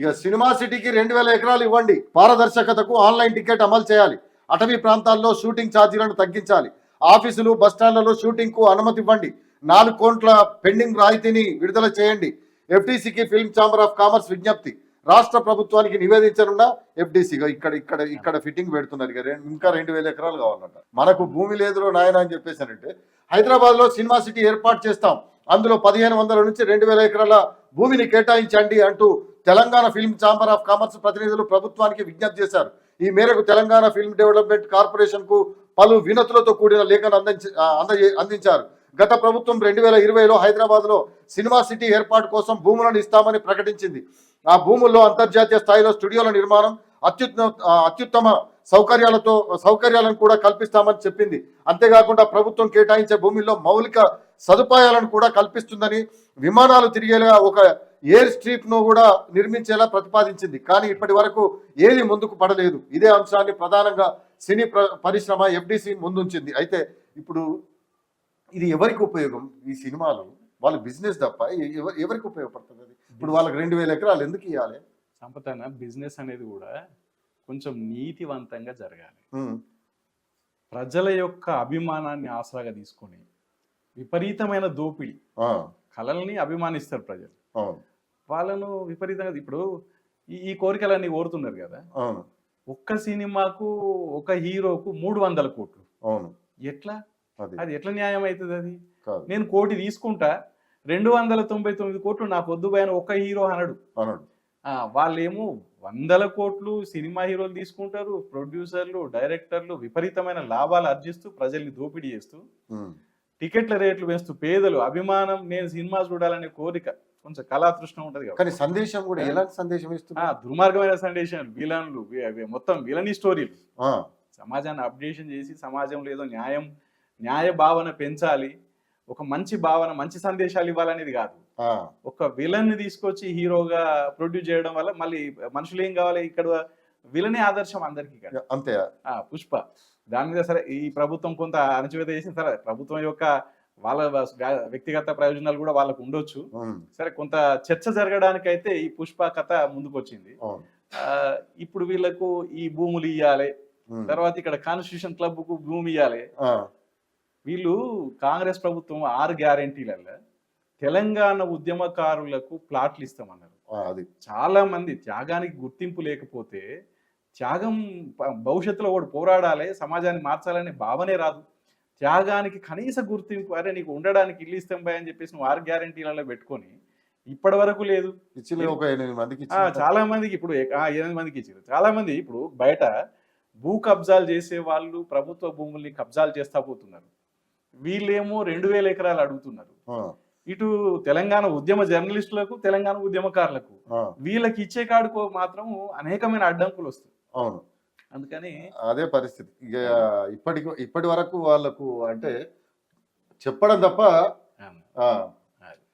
ఇక సినిమా సిటీకి రెండు వేల ఎకరాలు ఇవ్వండి. పారదర్శకతకు ఆన్లైన్ టికెట్ అమలు చేయాలి. అటవీ ప్రాంతాల్లో షూటింగ్ ఛార్జీలను తగ్గించాలి. ఆఫీసులు బస్టాండ్లలో షూటింగ్కు అనుమతి ఇవ్వండి. నాలుగు కోట్ల పెండింగ్ రాయితీని విడుదల చేయండి. ఎఫ్టీసీకి ఫిల్మ్ ఛాంబర్ ఆఫ్ కామర్స్ విజ్ఞప్తి. రాష్ట్ర ప్రభుత్వానికి నివేదించనున్న ఎఫ్డీసీగా ఇక్కడ ఇక్కడ ఇక్కడ ఫిట్టింగ్ పెడుతున్నారు. ఇక ఇంకా రెండు వేల ఎకరాలు కావాలంట. మనకు భూమి లేదులో నాయన అని చెప్పేసానంటే హైదరాబాద్ సినిమా సిటీ ఏర్పాటు చేస్తాం. అందులో పదిహేను వందల నుంచి రెండు వేల ఎకరాల భూమిని కేటాయించండి అంటూ Telangana film chamber of commerce ప్రతినిధులు ప్రభుత్వానికి విజ్ఞప్తి చేశారు. ఈ మేరకు తెలంగాణ ఫిల్మ్ డెవలప్మెంట్ కార్పొరేషన్కు పలు వినతులతో కూడిన లేఖను అందించి అందించారు. గత ప్రభుత్వం రెండు వేల ఇరవైలో హైదరాబాద్లో సినిమా సిటీ ఏర్పాటు కోసం భూములను ఇస్తామని ప్రకటించింది. ఆ భూముల్లో అంతర్జాతీయ స్థాయిలో స్టూడియోల నిర్మాణం అత్యుత్తమ అత్యుత్తమ సౌకర్యాలతో సౌకర్యాలను కూడా కల్పిస్తామని చెప్పింది. అంతేకాకుండా ప్రభుత్వం కేటాయించే భూమిలో మౌలిక సదుపాయాలను కూడా కల్పిస్తుందని విమానాలు తిరిగేలా ఒక ఎయిర్ స్ట్రిప్ను కూడా నిర్మించేలా ప్రతిపాదించింది. కానీ ఇప్పటి వరకు ఏది ముందుకు పడలేదు. ఇదే అంశాన్ని ప్రధానంగా సినీ ప్ర- పరిశ్రమ ఎఫ్డిసి ముందుంచింది. అయితే ఇప్పుడు ఇది ఎవరికి ఉపయోగం? ఈ సినిమాలు వాళ్ళ బిజినెస్ తప్ప ఎవరికి ఉపయోగపడుతుంది ఇప్పుడు వాళ్ళకి రెండు వేల ఎకరాలు ఎందుకు ఇవ్వాలి సంపతన బిజినెస్ అనేది కూడా కొంచెం నీతివంతంగా జరగాలి. ప్రజల యొక్క అభిమానాన్ని ఆసరాగా తీసుకొని విపరీతమైన దోపిడీ. కళల్ని అభిమానిస్తారు ప్రజలు. వాళ్ళను విపరీతంగా ఇప్పుడు ఈ కోరికలన్నీ కోరుతున్నారు కదా. ఒక్క సినిమాకు ఒక హీరోకు మూడు వందల కోట్లు. అవును. ఎట్లా? అది. ఎట్లా న్యాయం అవుతుంది అది? నేను కోటి తీసుకుంటా రెండు వందల తొంభై తొమ్మిది కోట్లు నాకు వద్దు పోయిన ఒక్క హీరో అనడు. అనడు. వాళ్ళేమో వందల కోట్లు సినిమా హీరోలు తీసుకుంటారు ప్రొడ్యూసర్లు డైరెక్టర్లు విపరీతమైన లాభాలు ఆర్జిస్తూ ప్రజల్ని దోపిడీ చేస్తూ టికెట్ల రేట్లు వేస్తూ పేదలు అభిమానం నేను సినిమా చూడాలనే కోరిక. కొంచెం కళాతృష్ణ ఉంటది కదా కానీ సందేశం కూడా ఎలాంటి సందేశం ఆ, ఇస్తున్నా దుర్మార్గమైన సందేశాలు విలన్లు మొత్తం విలనీ స్టోరీలు. సమాజాన్ని అప్డేషన్ చేసి సమాజంలో ఏదో న్యాయం న్యాయ భావన పెంచాలి. ఒక మంచి భావన మంచి సందేశాలు ఇవ్వాలనేది కాదు. ఒక విలన్ని తీసుకొచ్చి హీరోగా ప్రొడ్యూస్ చేయడం వల్ల మళ్ళీ మనుషులు ఏం కావాలి? ఇక్కడ విలనే ఆదర్శం అందరికీ అంతే. ఆ, పుష్ప. దాని మీద సరే ఈ ప్రభుత్వం కొంత అణచివేత చేసిన సరే ప్రభుత్వం యొక్క వాళ్ళ వ్య- వ్యక్తిగత ప్రయోజనాలు కూడా వాళ్ళకు ఉండొచ్చు. సరే కొంత చర్చ జరగడానికైతే ఈ పుష్ప కథ ముందుకు వచ్చింది అవును. ఆ, ఇప్పుడు వీళ్ళకు ఈ భూములు ఇవ్వాలి తర్వాత ఇక్కడ కాన్స్టిట్యూషన్ క్లబ్కు భూమి ఇవ్వాలి వీళ్ళు కాంగ్రెస్ ప్రభుత్వం ఆరు గ్యారంటీలలో తెలంగాణ ఉద్యమకారులకు ప్లాట్లు ఇస్తామన్నారు. చాలా మంది త్యాగానికి గుర్తింపు లేకపోతే త్యాగం భవిష్యత్తులో కూడా పోరాడాలి సమాజాన్ని మార్చాలనే భావనే రాదు. త్యాగానికి కనీస గుర్తింపు అరే నీకు ఉండడానికి ఇల్లు ఇస్తాం బాయ్ అని చెప్పేసి నువ్వు ఆరు గ్యారంటీలలో పెట్టుకొని ఇప్పటి వరకు లేదు. ఒక ఎనిమిది మందికి. చాలా మందికి ఇప్పుడు ఎనిమిది మందికి ఇచ్చారు చాలా మంది ఇప్పుడు బయట భూ కబ్జాలు చేసే వాళ్ళు ప్రభుత్వ భూముల్ని కబ్జాలు చేస్తా పోతున్నారు. వీళ్ళేమో రెండు వేల ఎకరాలు అడుగుతున్నారు. ఇటు తెలంగాణ ఉద్యమ జర్నలిస్టులకు తెలంగాణ ఉద్యమకారులకు వీళ్ళకి ఇచ్చే కాడుకో మాత్రం అనేకమైన అడ్డంకులు వస్తాయి. అవును. అందుకని అదే పరిస్థితి. ఇక ఇప్పటికి ఇప్పటి వరకు వాళ్ళకు అంటే చెప్పడం తప్ప